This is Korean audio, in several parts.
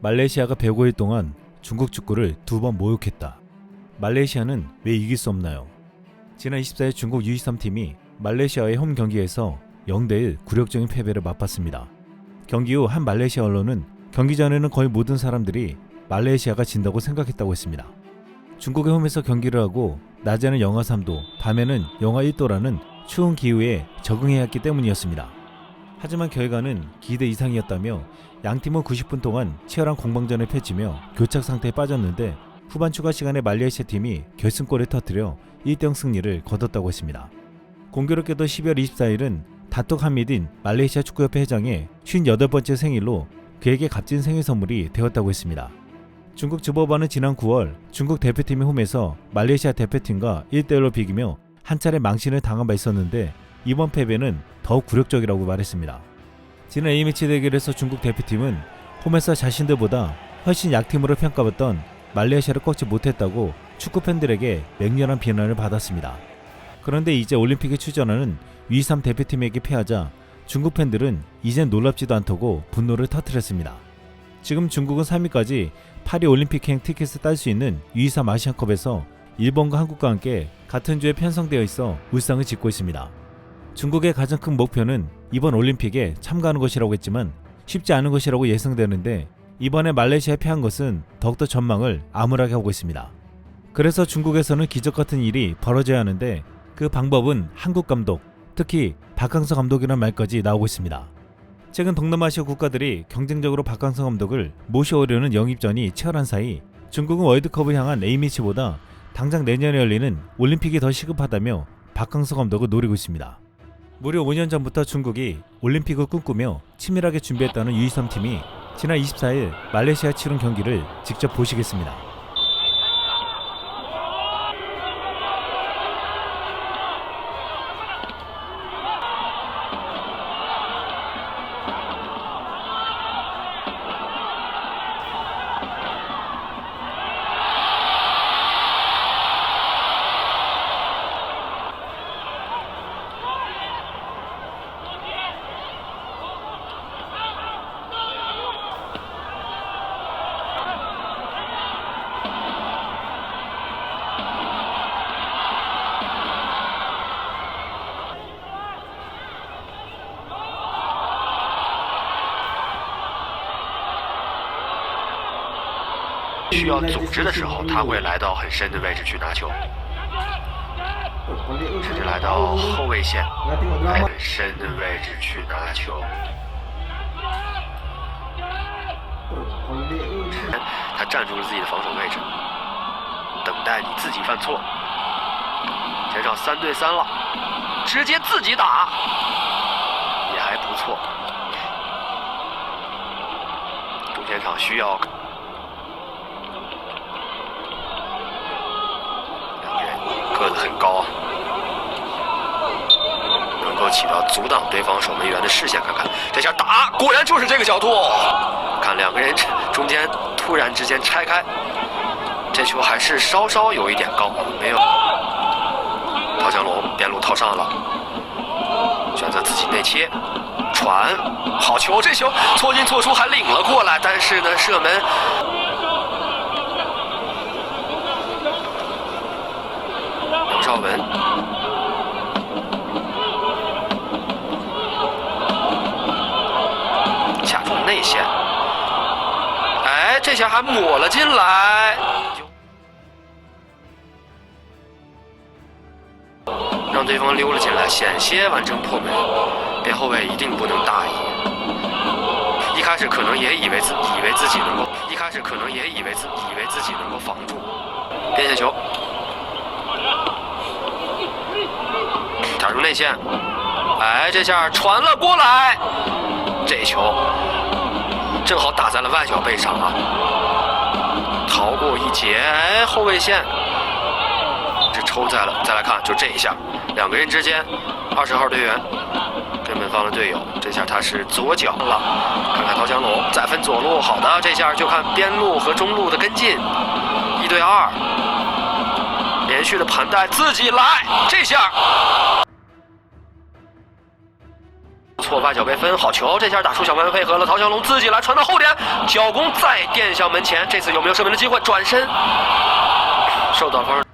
말레이시아가 105일 동안 중국 축구를 두 번 모욕했다. 말레이시아는 왜 이길 수 없나요? 지난 24일 중국 U23팀이 말레이시아의 홈 경기에서 0대1 굴욕적인 패배를 맛봤습니다. 경기 후 한 말레이시아 언론은 경기 전에는 거의 모든 사람들이 말레이시아가 진다고 생각했다고 했습니다. 중국의 홈에서 경기를 하고 낮에는 영하 3도, 밤에는 영하 1도라는 추운 기후에 적응해야 했기 때문이었습니다. 하지만 결과는 기대 이상이었다며 양팀은 90분 동안 치열한 공방전을 펼치며 교착 상태에 빠졌는데 후반 추가 시간에 말레이시아 팀이 결승골을 터뜨려 1대0 승리를 거뒀다고 했습니다. 공교롭게도 12월 24일은 다톡 하미딘 말레이시아 축구협회 회장의 58번째 생일로 그에게 값진 생일 선물이 되었다고 했습니다. 중국 주보반은 지난 9월 중국 대표팀의 홈에서 말레이시아 대표팀과 1대1로 비기며 한 차례 망신을 당한 바 있었는데 이번 패배는 더욱 굴욕적이라고 말했습니다. 지난 A매치 대결에서 중국 대표팀은 홈에서 자신들보다 훨씬 약팀으로 평가받던 말레이시아를 꺾지 못했다고 축구 팬들에게 맹렬한 비난을 받았습니다. 그런데 이제 올림픽에 출전하는 U23 대표팀에게 패하자 중국 팬들은 이젠 놀랍지도 않다고 분노를 터뜨렸습니다. 지금 중국은 3위까지 파리 올림픽행 티켓을 딸 수 있는 U23 아시안컵에서 일본과 한국과 함께 같은 주에 편성되어 있어 울상을 짓고 있습니다. 중국의 가장 큰 목표는 이번 올림픽에 참가하는 것이라고 했지만 쉽지 않은 것이라고 예상되는데 이번에 말레이시아에 패한 것은 더욱더 전망을 암울하게 하고 있습니다. 그래서 중국에서는 기적 같은 일이 벌어져야 하는데 그 방법은 한국 감독, 특히 박항서 감독이라는 말까지 나오고 있습니다. 최근 동남아시아 국가들이 경쟁적으로 박항서 감독을 모셔오려는 영입전이 치열한 사이 중국은 월드컵을 향한 A매치보다 당장 내년에 열리는 올림픽이 더 시급하다며 박항서 감독을 노리고 있습니다. 무려 5년 전부터 중국이 올림픽을 꿈꾸며 치밀하게 준비했다는 U23 팀이 지난 24일 말레이시아 치른 경기를 직접 보시겠습니다. 需要组织的时候，他会来到很深的位置去拿球，甚至来到后卫线，来很深的位置去拿球。他站住了自己的防守位置，等待你自己犯错。前场三对三了，直接自己打，也还不错。中前场需要两个子很高，能够起到阻挡对方守门员的视线。看看这下打，果然就是这个角度。看两个人中间突然之间拆开，这球还是稍稍有一点高，没有。陶强龙边路套上了，选择自己内切，传，好球！这球错进错出，还领了过来，但是呢，射门。绍文，卡住内线，哎，这下还抹了进来。让对方溜了进来，险些完成破门。边后卫一定不能大意，一开始可能也以为自以为自己能够，一开始可能也以为自以为自己能够防住。边线球，打入内线，哎，这下传了过来，这球正好打在了外脚背上啊，逃过一劫，哎，后卫线。这抽在了，再来看，就这一下，两个人之间，二十号队员跟门方的队友，这下他是左脚了，看看陶强龙再分左路，好的，这下就看边路和中路的跟进，一对二，连续的盘带自己来，这下错，发，脚背分，好球！这下打出小门配合了，陶小龙自己来传到后点，脚弓再垫向门前，这次有没有射门的机会？转身受到防守。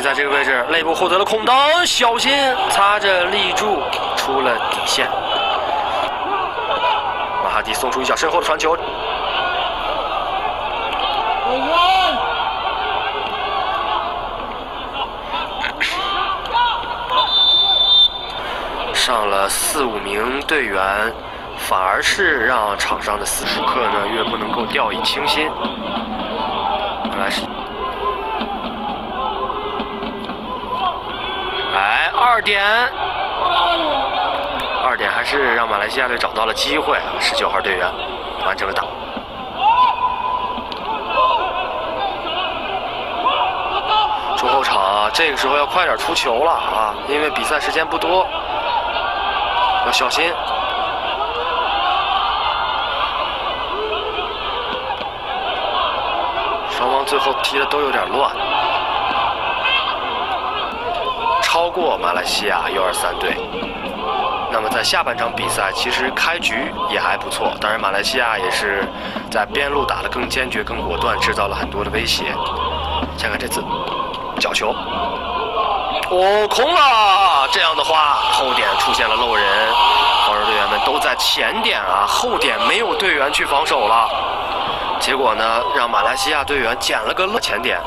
在这个位置内部获得了空当，小心擦着立柱出了底线。马哈迪送出一脚身后的传球，上了四五名队员，反而是让场上的斯舒克呢越不能够掉以轻心。二点，二点还是让马来西亚队找到了机会！十九号队员完成了打。中后场啊，这个时候要快点出球了啊，因为比赛时间不多，要小心。双方最后踢的都有点乱，超过马来西亚 U 二三队。那么在下半场比赛，其实开局也还不错，当然马来西亚也是在边路打得更坚决、更果断，制造了很多的威胁。看看这次角球，哦，空了！这样的话，后点出现了漏人，防守队员们都在前点啊，后点没有队员去防守了。结果呢，让马来西亚队员捡了个漏前点。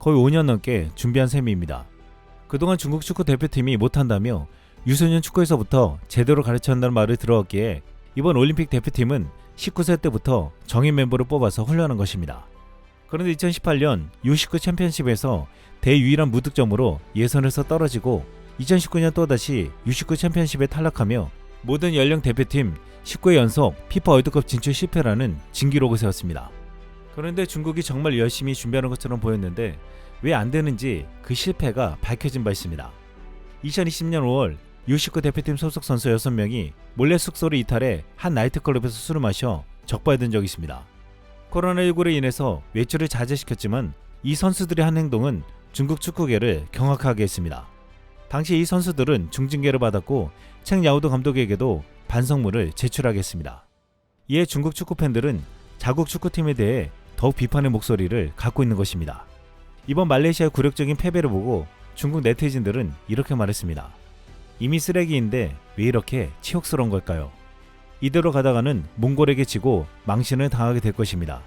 거의 5년 넘게 준비한 셈입니다. 그동안 중국 축구 대표팀이 못한다며 유소년 축구에서부터 제대로 가르쳐 한다는 말을 들어왔기에 이번 올림픽 대표팀은 19세 때부터 정인 멤버를 뽑아서 훈련한 것입니다. 그런데 2018년 U19 챔피언십에서 대유일한 무득점으로 예선에서 떨어지고 2019년 또다시 U19 챔피언십에 탈락하며 모든 연령 대표팀 19회 연속 피파 월드컵 진출 실패라는 진기록을 세웠습니다. 그런데 중국이 정말 열심히 준비하는 것처럼 보였는데 왜 안 되는지 그 실패가 밝혀진 바 있습니다. 2020년 5월 U19 대표팀 소속 선수 6명이 몰래 숙소를 이탈해 한 나이트클럽에서 술을 마셔 적발된 적이 있습니다. 코로나19로 인해서 외출을 자제시켰지만 이 선수들의 한 행동은 중국 축구계를 경악하게 했습니다. 당시 이 선수들은 중징계를 받았고 챙 야오도 감독에게도 반성문을 제출하게 했습니다. 이에 중국 축구 팬들은 자국 축구팀에 대해 더욱 비판의 목소리를 갖고 있는 것입니다. 이번 말레이시아의 굴욕적인 패배를 보고 중국 네티즌들은 이렇게 말했습니다. 이미 쓰레기인데 왜 이렇게 치욕스러운 걸까요? 이대로 가다가는 몽골에게 지고 망신을 당하게 될 것입니다.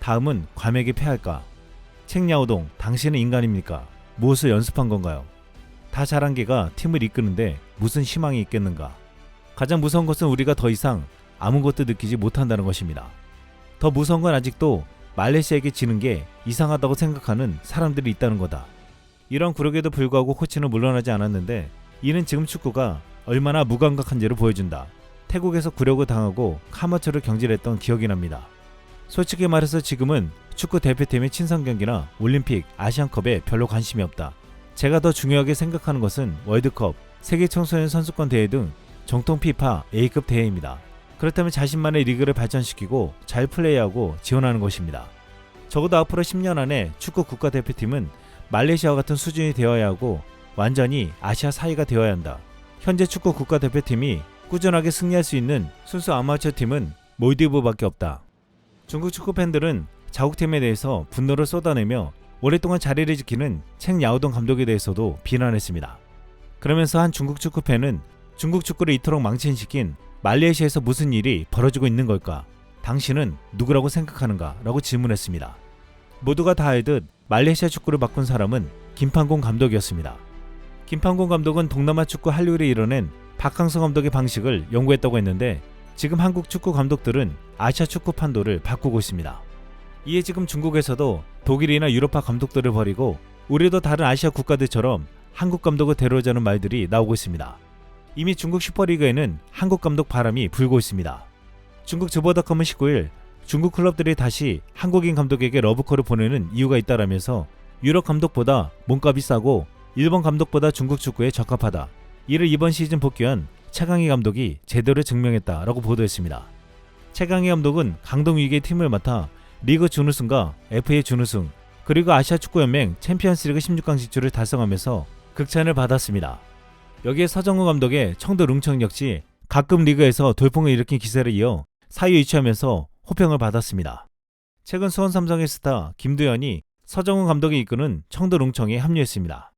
다음은 괌에게 패할까? 책야오동, 당신은 인간입니까? 무엇을 연습한 건가요? 다 잘한 개가 팀을 이끄는데 무슨 희망이 있겠는가? 가장 무서운 것은 우리가 더 이상 아무것도 느끼지 못한다는 것입니다. 더 무서운 건 아직도 말레이시아에게 지는 게 이상하다고 생각하는 사람들이 있다는 거다. 이런 굴욕에도 불구하고 코치는 물러나지 않았는데 이는 지금 축구가 얼마나 무감각한지를 보여준다. 태국에서 굴욕을 당하고 카마처를 경질했던 기억이 납니다. 솔직히 말해서 지금은 축구 대표팀의 친선 경기나 올림픽, 아시안컵에 별로 관심이 없다. 제가 더 중요하게 생각하는 것은 월드컵, 세계 청소년 선수권 대회 등 정통 피파 A급 대회입니다. 그렇다면 자신만의 리그를 발전시키고 잘 플레이하고 지원하는 것입니다. 적어도 앞으로 10년 안에 축구 국가대표팀은 말레이시아와 같은 수준이 되어야 하고 완전히 아시아 사이가 되어야 한다. 현재 축구 국가대표팀이 꾸준하게 승리할 수 있는 순수 아마추어 팀은 몰디브밖에 없다. 중국 축구 팬들은 자국팀에 대해서 분노를 쏟아내며 오랫동안 자리를 지키는 책 야오동 감독에 대해서도 비난했습니다. 그러면서 한 중국 축구 팬은 중국 축구를 이토록 망신시킨 말레이시아에서 무슨 일이 벌어지고 있는 걸까? 당신은 누구라고 생각하는가? 라고 질문했습니다. 모두가 다 알듯 말레이시아 축구를 바꾼 사람은 김판공 감독이었습니다. 김판공 감독은 동남아 축구 한류를 이뤄낸 박항서 감독의 방식을 연구했다고 했는데 지금 한국 축구 감독들은 아시아 축구 판도를 바꾸고 있습니다. 이에 지금 중국에서도 독일이나 유럽파 감독들을 버리고 우리도 다른 아시아 국가들처럼 한국 감독을 데려오자는 말들이 나오고 있습니다. 이미 중국 슈퍼리그에는 한국 감독 바람이 불고 있습니다. 중국 저버닷컴은 19일 중국 클럽들이 다시 한국인 감독에게 러브콜을 보내는 이유가 있다라면서 유럽 감독보다 몸값이 싸고 일본 감독보다 중국 축구에 적합하다. 이를 이번 시즌 복귀한 최강희 감독이 제대로 증명했다라고 보도했습니다. 최강희 감독은 강동 위기의 팀을 맡아 리그 준우승과 FA 준우승 그리고 아시아 축구연맹 챔피언스리그 16강 진출을 달성하면서 극찬을 받았습니다. 여기에 서정우 감독의 청도 룽청 역시 가끔 리그에서 돌풍을 일으킨 기세를 이어 사위 위치하면서 호평을 받았습니다. 최근 수원 삼성의 스타 김두현이 서정우 감독이 이끄는 청도 룽청에 합류했습니다.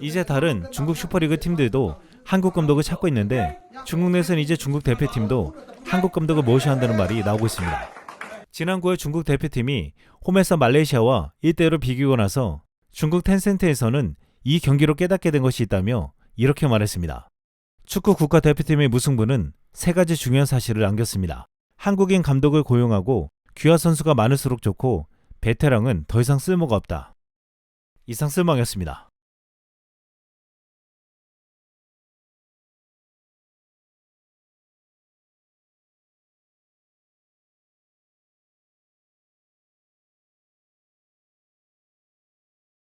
이제 다른 중국 슈퍼리그 팀들도 한국 감독을 찾고 있는데 중국 내에서는 이제 중국 대표팀도 한국 감독을 모셔야 한다는 말이 나오고 있습니다. 지난 9월 중국 대표팀이 홈에서 말레이시아와 1대1로 비기고 나서 중국 텐센트에서는 이 경기로 깨닫게 된 것이 있다며 이렇게 말했습니다. 축구 국가대표팀의 무승부는 세 가지 중요한 사실을 남겼습니다. 한국인 감독을 고용하고 귀화 선수가 많을수록 좋고 베테랑은 더 이상 쓸모가 없다. 이상 쓸망이었습니다.